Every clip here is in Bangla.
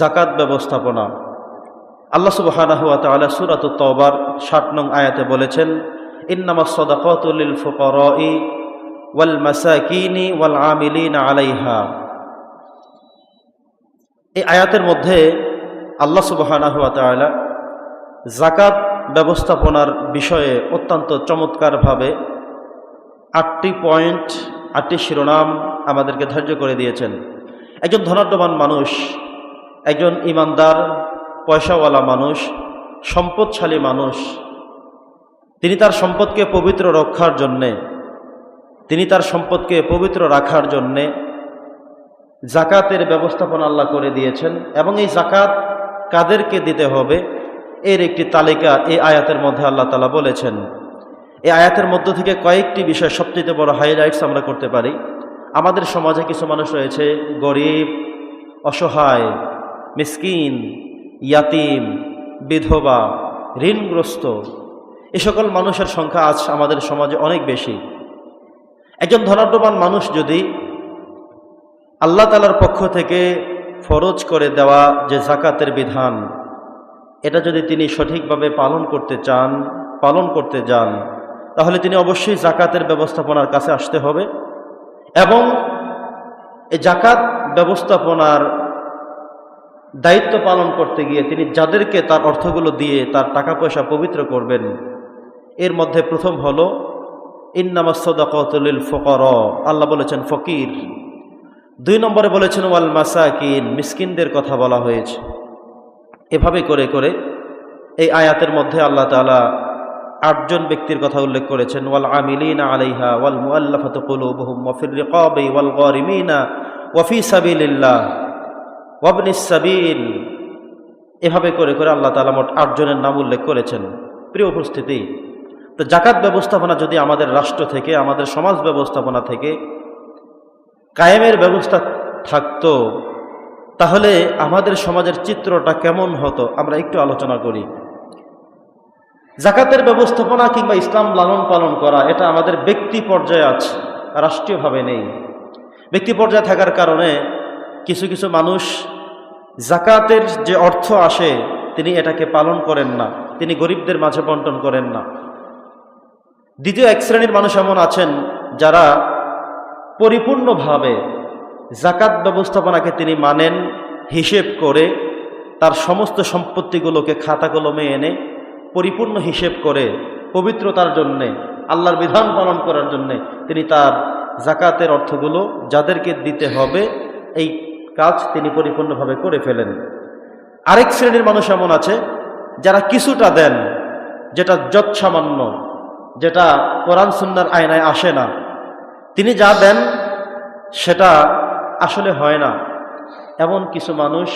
জাকাত ব্যবস্থাপনা। আল্লাহ তাআলা সূরাত তওবার 60 নং আয়াতে বলেছেন, ইন্নামাস সাদাকাতু লিল ফুকারাই ওয়াল মাসাকিনি ওয়াল আমিলিনা আলাইহা। এই আয়াতের মধ্যে আল্লাহ তাআলা জাকাত ব্যবস্থাপনার বিষয়ে অত্যন্ত চমৎকারভাবে আটটি পয়েন্ট, আটটি শিরোনাম আমাদেরকে ধার্য করে দিয়েছেন। একজন ধনাঢ্যবান মানুষ একজন ইমানদার, পয়সাওয়ালা মানুষ, সম্পদশালী মানুষ। তিনি তার সম্পদকে পবিত্র রক্ষার জন্যে, তিনি তার সম্পদকে পবিত্র রাখার জন্যে জাকাতের ব্যবস্থাপনা আল্লাহ করে দিয়েছেন এবং এই জাকাত কাদেরকে দিতে হবে? এর একটি তালিকা এই আয়াতের মধ্যে আল্লাহ তালা বলেছেন। এই আয়াতের মধ্য থেকে কয়েকটি বিষয় সবচেয়ে বড় হাইলাইটস আমরা করতে পারি। আমাদের সমাজে কিছু মানুষ রয়েছে গরিব, অসহায় মিসকিন, ইয়াতিম, বিধবা, ঋণগ্রস্ত। এ সকল মানুষের সংখ্যা আজ আমাদের সমাজে অনেক বেশি। একজন ধনাঢ্যবান মানুষ যদি আল্লাহ তালার পক্ষ থেকে ফরজ করে দেওয়া যে জাকাতের বিধান, এটা যদি তিনি সঠিকভাবে পালন করতে চান, পালন করতে যান, তাহলে তিনি অবশ্যই জাকাতের ব্যবস্থাপনার কাছে আসতে হবে এবং এই জাকাত ব্যবস্থাপনার দায়িত্ব পালন করতে গিয়ে তিনি যাদেরকে তার অর্থগুলো দিয়ে তার টাকা পয়সা পবিত্র করবেন, এর মধ্যে প্রথম হলো ইন্নামাসদাকতুল ফকর আল্লাহ বলেছেন ফকির। দুই নম্বরে বলেছেন, ওয়াল মাসাকিন মিসকিনদের কথা বলা হয়েছে। এভাবে করে করে এই আয়াতের মধ্যে আল্লাহ তালা আটজন ব্যক্তির কথা উল্লেখ করেছেন, ওয়াল আমিলিনা আলাইহা ওয়াল মুআল্লাফাত কুলুবুহুম ওয়া ফির রিকাবি ওয়াল গারিমিনা ওয়া ফি সাবিলিল্লাহ ওয়াবনিস সাবিল। এভাবে করে করে আল্লাহ তাআলা মোট আটজনের নাম উল্লেখ করেছেন। প্রিয় উপস্থিতি, তো জাকাত ব্যবস্থাপনা যদি আমাদের রাষ্ট্র থেকে, আমাদের সমাজ ব্যবস্থাপনা থেকে কায়েমের ব্যবস্থা থাকতো, তাহলে আমাদের সমাজের চিত্রটা কেমন হতো, আমরা একটু আলোচনা করি। জাকাতের ব্যবস্থাপনা কিংবা ইসলাম লালন পালন করা, এটা আমাদের ব্যক্তি পর্যায়ে আছে, রাষ্ট্রীয়ভাবে নেই। ব্যক্তি পর্যায়ে থাকার কারণে কিছু কিছু মানুষ জাকাতের যে অর্থ আসে, তিনি এটাকে পালন করেন না। তিনি গরিবদের মাঝে বন্টন করেন না। দ্বিতীয় এক শ্রেণির মানুষ এমন আছেন যারা পরিপূর্ণভাবে জাকাত ব্যবস্থাপনাকে তিনি মানেন, হিসেব করে তার সমস্ত সম্পত্তিগুলোকে খাতা কলমে এনে পরিপূর্ণ হিসেব করে পবিত্রতার জন্যে, আল্লাহর বিধান পালন করার জন্যে তিনি তার জাকাতের অর্থগুলো যাদেরকে দিতে হবে, এই কাজ তিনি পরিপূর্ণভাবে করে ফেলেন। আরেক শ্রেণির মানুষ এমন আছে, যারা কিছুটা দেন, যেটা যৎসামান্য, যেটা কোরআন সুন্নার আয়নায় আসে না। তিনি যা দেন, সেটা আসলে হয় না। এমন কিছু মানুষ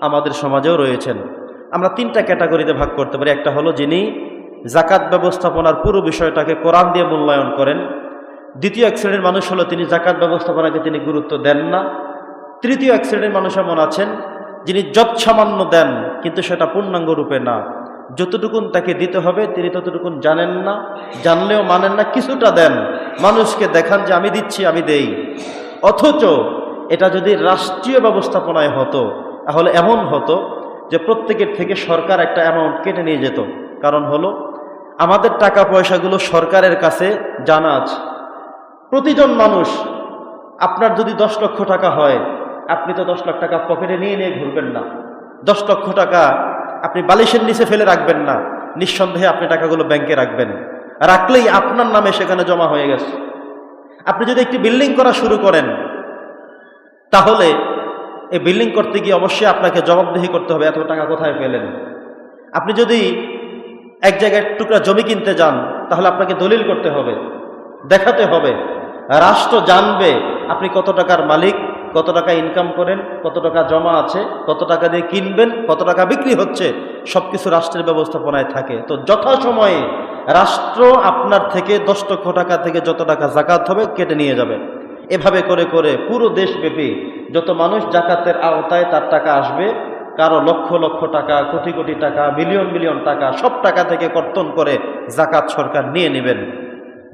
আমাদের সমাজেও রয়েছেন। আমরা তিনটা ক্যাটাগরিতে ভাগ করতে পারি। একটা হলো যিনি জাকাত ব্যবস্থাপনার পুরো বিষয়টাকে কোরআন দিয়ে মূল্যায়ন করেন। দ্বিতীয় এক শ্রেণির মানুষ হলো তিনি জাকাত ব্যবস্থাপনাকে তিনি গুরুত্ব দেন না। তৃতীয় এক শ্রেণির মানুষ এমন আছেন, যিনি যৎসামান্য দেন, কিন্তু সেটা পূর্ণাঙ্গ রূপে না। যতটুকুন তাকে দিতে হবে, তিনি ততটুকুন জানেন না, জানলেও মানেন না, কিছুটা দেন। মানুষকে দেখান যে আমি দিচ্ছি, আমি দেই। অথচ এটা যদি রাষ্ট্রীয় ব্যবস্থাপনায় হতো, তাহলে এমন হতো যে প্রত্যেকের থেকে সরকার একটা অ্যামাউন্ট কেটে নিয়ে যেত। কারণ হলো, আমাদের টাকা পয়সাগুলো সরকারের কাছে জানা আছে। প্রতিজন মানুষ, আপনার যদি দশ লক্ষ টাকা হয় আপনি তো দশ লাখ টাকা পকেটে নিয়ে নিয়ে ঘুরবেন না। দশ লক্ষ টাকা আপনি বালিশের নিচে ফেলে রাখবেন না। নিঃসন্দেহে আপনি টাকাগুলো ব্যাংকে রাখবেন। রাখলেই আপনার নামে সেখানে জমা হয়ে গেছে। আপনি যদি একটি বিল্ডিং করা শুরু করেন, তাহলে এই বিল্ডিং করতে গিয়ে অবশ্যই আপনাকে জবাবদিহি করতে হবে, এত টাকা কোথায় পেলেন? আপনি যদি এক জায়গায় টুকরা জমি কিনতে যান, তাহলে আপনাকে দলিল করতে হবে, দেখাতে হবে। রাষ্ট্র জানবে আপনি কত টাকার মালিক। কত টাকা ইনকাম করেন, কত টাকা জমা আছে, কত টাকা দিয়ে কিনবেন, কত টাকা বিক্রি হচ্ছে সব কিছু রাষ্ট্রের ব্যবস্থাপনায় থাকে। তো যথাসময়ে রাষ্ট্র আপনার থেকে দশ লক্ষ টাকা থেকে যত টাকা জাকাত হবে কেটে নিয়ে যাবে। এভাবে করে করে পুরো দেশব্যাপী যত মানুষ জাকাতের আওতায় তার টাকা আসবে, কারও লক্ষ লক্ষ টাকা, কোটি কোটি টাকা, মিলিয়ন মিলিয়ন টাকা, সব টাকা থেকে কর্তন করে জাকাত সরকার নিয়ে নেবেন।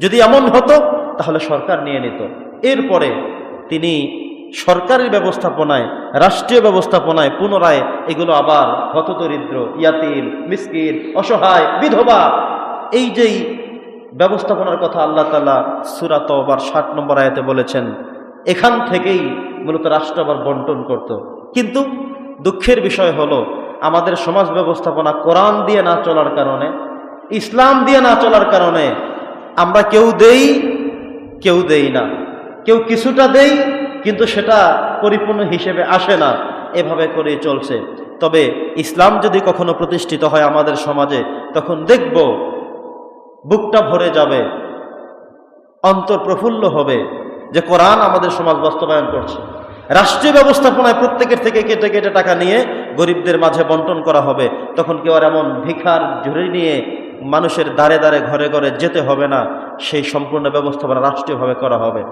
যদি এমন হতো, তাহলে সরকার নিয়ে নিত। এরপরে তিনি সরকারি ব্যবস্থাপনায়, রাষ্ট্রীয় ব্যবস্থাপনায় পুনরায় এগুলো আবার হতদরিদ্র ইয়াতিম, মিসকিন, অসহায়, বিধবা এই যেই ব্যবস্থাপনার কথা আল্লাহ তালা সুরাত আবার ষাট নম্বর আয়াতে বলেছেন, এখান থেকেই মূলত রাষ্ট্র আবার বন্টন করত। কিন্তু দুঃখের বিষয় হলো, আমাদের সমাজ ব্যবস্থাপনা কোরআন দিয়ে না চলার কারণে, ইসলাম দিয়ে না চলার কারণে আমরা কেউ দেই কেউ দেই না। কেউ কিছুটা দেই কিন্তু সেটা পরিপূর্ণ হিসেবে আসে না। এভাবে করে চলছে। তবে ইসলাম যদি কখনো প্রতিষ্ঠিত হয় আমাদের সমাজে, তখন দেখব বুকটা ভরে যাবে, অন্তর প্রফুল্ল হবে যে কোরআন আমাদের সমাজ বাস্তবায়ন করছে। রাষ্ট্রীয় ব্যবস্থাপনায় প্রত্যেকের থেকে কেটে কেটে টাকা নিয়ে গরিবদের মাঝে বন্টন করা হবে, তখন কেউ আর এমন ভিখার ঝুড়ি নিয়ে মানুষের দ্বারে দ্বারে ঘরে ঘরে যেতে হবে না। সেই সম্পূর্ণ ব্যবস্থাপনা রাষ্ট্রীয়ভাবে করা হবে।